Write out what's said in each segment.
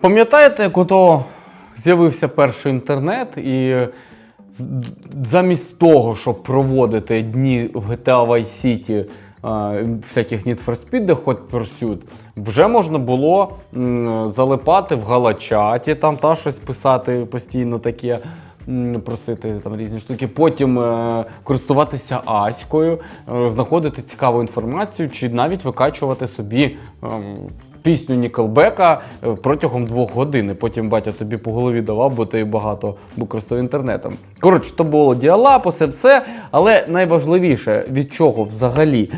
Пам'ятаєте, ото з'явився перший інтернет, і замість того, щоб проводити дні в GTA Vice City, всяких Need for Speed, Hot Pursuit, вже можна було залипати в галачаті, там та щось писати постійно таке. Просити там різні штуки, потім е, користуватися Аською, е, знаходити цікаву інформацію, чи навіть викачувати собі ем, пісню Нікелбека е, протягом двох годин. Потім батя тобі по голові давав, бо ти багато використав інтернетом. Коротше, то було діалап, усе все. Але найважливіше, від чого взагалі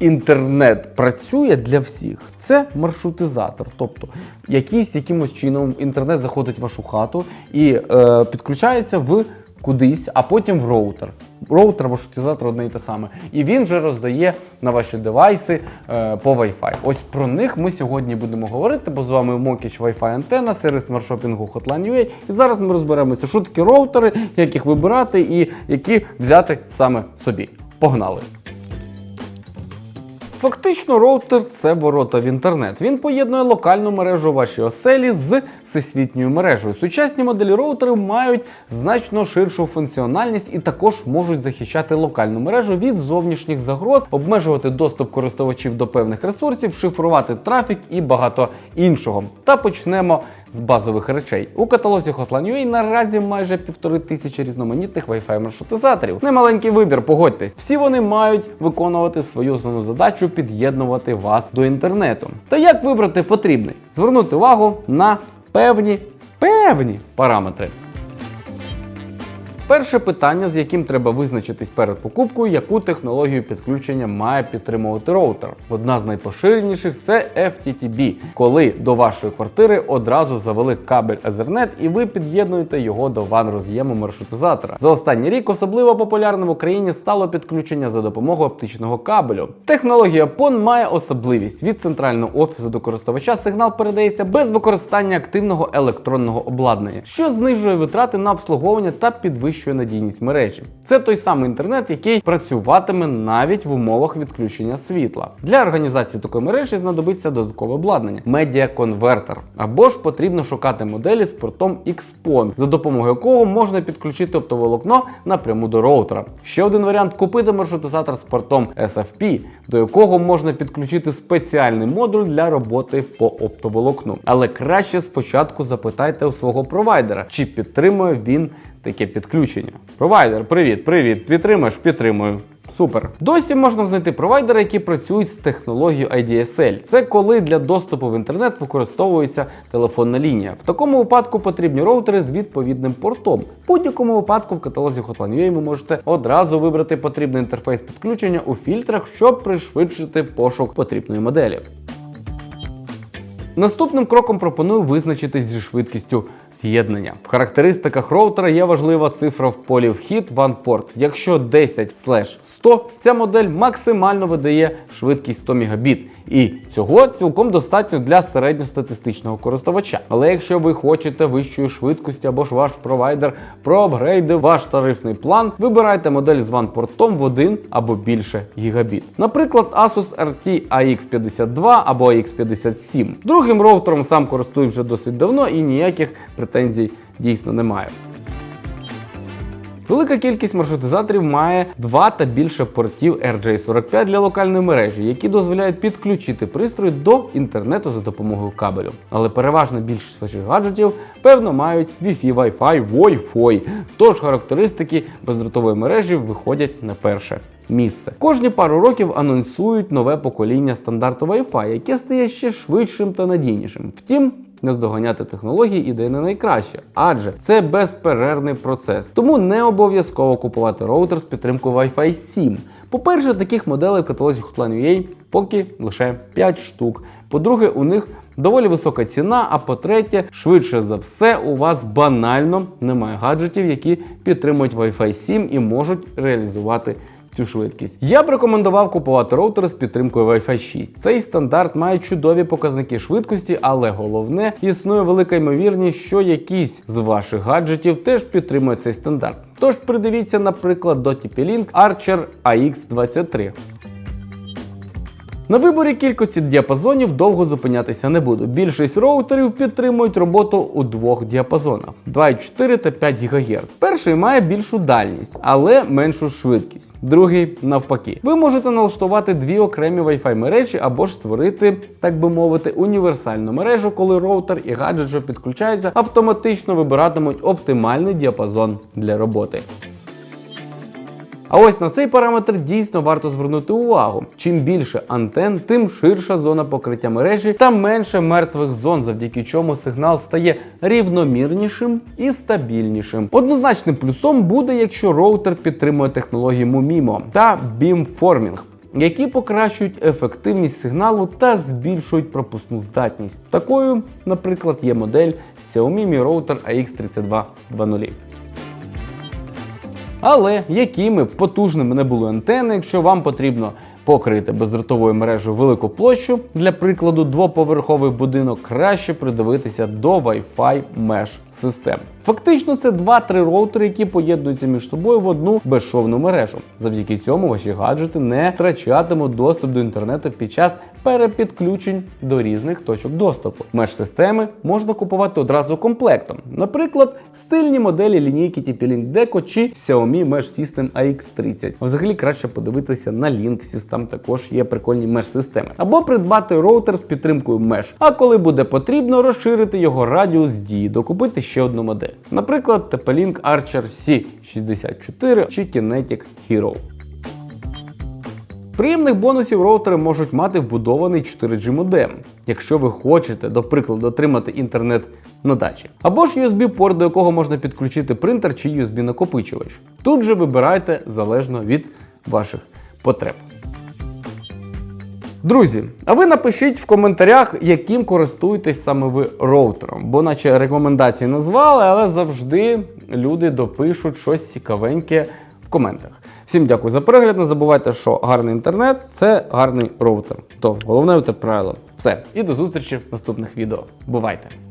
інтернет працює для всіх, це маршрутизатор. Тобто, якийсь якимось чином інтернет заходить в вашу хату і е, підключається в кудись, а потім в роутер. Роутер, маршрутизатор одне і те саме. І він вже роздає на ваші девайси е, по Wi-Fi. Ось про них ми сьогодні будемо говорити, бо з вами Мокіч Wi-Fi антенна, сервіс смартшопінгу Hotline.ua. І зараз ми розберемося, що такі роутери, як їх вибирати і які взяти саме собі. Погнали! Фактично, роутер це ворота в інтернет. Він поєднує локальну мережу вашій оселі з всесвітньою мережею. Сучасні моделі роутерів мають значно ширшу функціональність і також можуть захищати локальну мережу від зовнішніх загроз, обмежувати доступ користувачів до певних ресурсів, шифрувати трафік і багато іншого. Та почнемо з базових речей. У каталозі Hotline.ua наразі майже півтори тисячі різноманітних Wi-Fi маршрутизаторів. Немаленький вибір, погодьтесь. Всі вони мають виконувати свою основну задачу під'єднувати вас до інтернету. Та як вибрати потрібний? Звернути увагу на певні певні параметри. Перше питання, з яким треба визначитись перед покупкою, яку технологію підключення має підтримувати роутер. Одна з найпоширеніших це FTTB, коли до вашої квартири одразу завели кабель Ethernet і ви під'єднуєте його до ван роз'єму маршрутизатора. За останній рік особливо популярним в Україні стало підключення за допомогою оптичного кабелю. Технологія PON має особливість від центрального офісу до користувача сигнал передається без використання активного електронного обладнання, що знижує витрати на обслуговування та підвищує надійність мережі. Це той самий інтернет, який працюватиме навіть в умовах відключення світла. Для організації такої мережі знадобиться додаткове обладнання медіаконвертер. Або ж потрібно шукати моделі з портом XPON, за допомогою якого можна підключити оптоволокно напряму до роутера. Ще один варіант купити маршрутизатор з портом SFP, до якого можна підключити спеціальний модуль для роботи по оптоволокну. Але краще спочатку запитайте у свого провайдера, чи підтримує він таке підключення. Провайдер, привіт, привіт, підтримаєш, підтримую. Супер. Досі можна знайти провайдери, які працюють з технологією IDSL. Це коли для доступу в інтернет використовується телефонна лінія. В такому випадку потрібні роутери з відповідним портом. В будь-якому випадку в каталозі Hotline.ua ви можете одразу вибрати потрібний інтерфейс підключення у фільтрах, щоб пришвидшити пошук потрібної моделі. Наступним кроком пропоную визначитись зі швидкістю з'єднання. В характеристиках роутера є важлива цифра в полі вхід OnePort. Якщо 10/100, ця модель максимально видає швидкість 100 Мбіт. І цього цілком достатньо для середньостатистичного користувача. Але якщо ви хочете вищої швидкості або ж ваш провайдер проапгрейдив ваш тарифний план, вибирайте модель з OnePort в 1 або більше гігабіт. Наприклад, Asus RT AX52 або AX57. Другим роутером сам користуюсь вже досить давно і ніяких претензій дійсно немає. Велика кількість маршрутизаторів має два та більше портів RJ45 для локальної мережі, які дозволяють підключити пристрій до інтернету за допомогою кабелю. Але переважна більшість ваших гаджетів, певно, мають Wi-Fi, Wi-Fi, Wi-Fi. Тож характеристики бездротової мережі виходять на перше. Місце кожні пару років анонсують нове покоління стандарту Wi-Fi, яке стає ще швидшим та надійнішим. Втім, наздоганяти технології ідея не найкраще, адже це безперервний процес. Тому не обов'язково купувати роутер з підтримкою Wi-Fi 7. По-перше, таких моделей в каталозі Hotline.ua поки лише 5 штук. По-друге, у них доволі висока ціна. А по-третє, швидше за все, у вас банально немає гаджетів, які підтримують Wi-Fi 7 і можуть реалізувати цю швидкість. Я б рекомендував купувати роутери з підтримкою Wi-Fi 6. Цей стандарт має чудові показники швидкості, але головне, існує велика ймовірність, що якийсь з ваших гаджетів теж підтримує цей стандарт. Тож придивіться, наприклад, до TP-Link Archer AX23. На виборі кількості діапазонів довго зупинятися не буду. Більшість роутерів підтримують роботу у двох діапазонах 2,4 та 5 ГГц. Перший має більшу дальність, але меншу швидкість. Другий навпаки. Ви можете налаштувати дві окремі Wi-Fi мережі або ж створити, так би мовити, універсальну мережу, коли роутер і гаджет, що підключається, автоматично вибиратимуть оптимальний діапазон для роботи. А ось на цей параметр дійсно варто звернути увагу. Чим більше антен, тим ширша зона покриття мережі та менше мертвих зон, завдяки чому сигнал стає рівномірнішим і стабільнішим. Однозначним плюсом буде, якщо роутер підтримує технології MUMIMO та beamforming, які покращують ефективність сигналу та збільшують пропускну здатність. Такою, наприклад, є модель Xiaomi Mi Router AX3220. Але якими потужними не були антени, якщо вам потрібно покрити бездротовою мережею велику площу, для прикладу, двоповерховий будинок краще придивитися до Wi-Fi Mesh систем. Фактично, це 2-3 роутери, які поєднуються між собою в одну безшовну мережу. Завдяки цьому ваші гаджети не втрачатимуть доступ до інтернету під час перепідключень до різних точок доступу. Меш-системи можна купувати одразу комплектом. Наприклад, стильні моделі лінійки TP-Link Deco чи Xiaomi Mesh System AX30. А Взагалі краще подивитися на Linksys, там також є прикольні меш-системи. Або придбати роутер з підтримкою Mesh. А коли буде потрібно, розширити його радіус дії, докупити ще одну модель. Наприклад, TP-Link Archer C64 чи Kinetic Hero. Приємних бонусів роутери можуть мати вбудований 4G модем, якщо ви хочете, до прикладу, отримати інтернет на дачі. Або ж USB-порт, до якого можна підключити принтер чи USB-накопичувач. Тут же вибирайте залежно від ваших потреб. Друзі, а ви напишіть в коментарях, яким користуєтесь саме ви роутером, бо наче рекомендації назвали, але завжди люди допишуть щось цікавеньке в коментах. Всім дякую за перегляд. Не забувайте, що гарний інтернет це гарний роутер. То головне те правило. Все, і до зустрічі в наступних відео. Бувайте!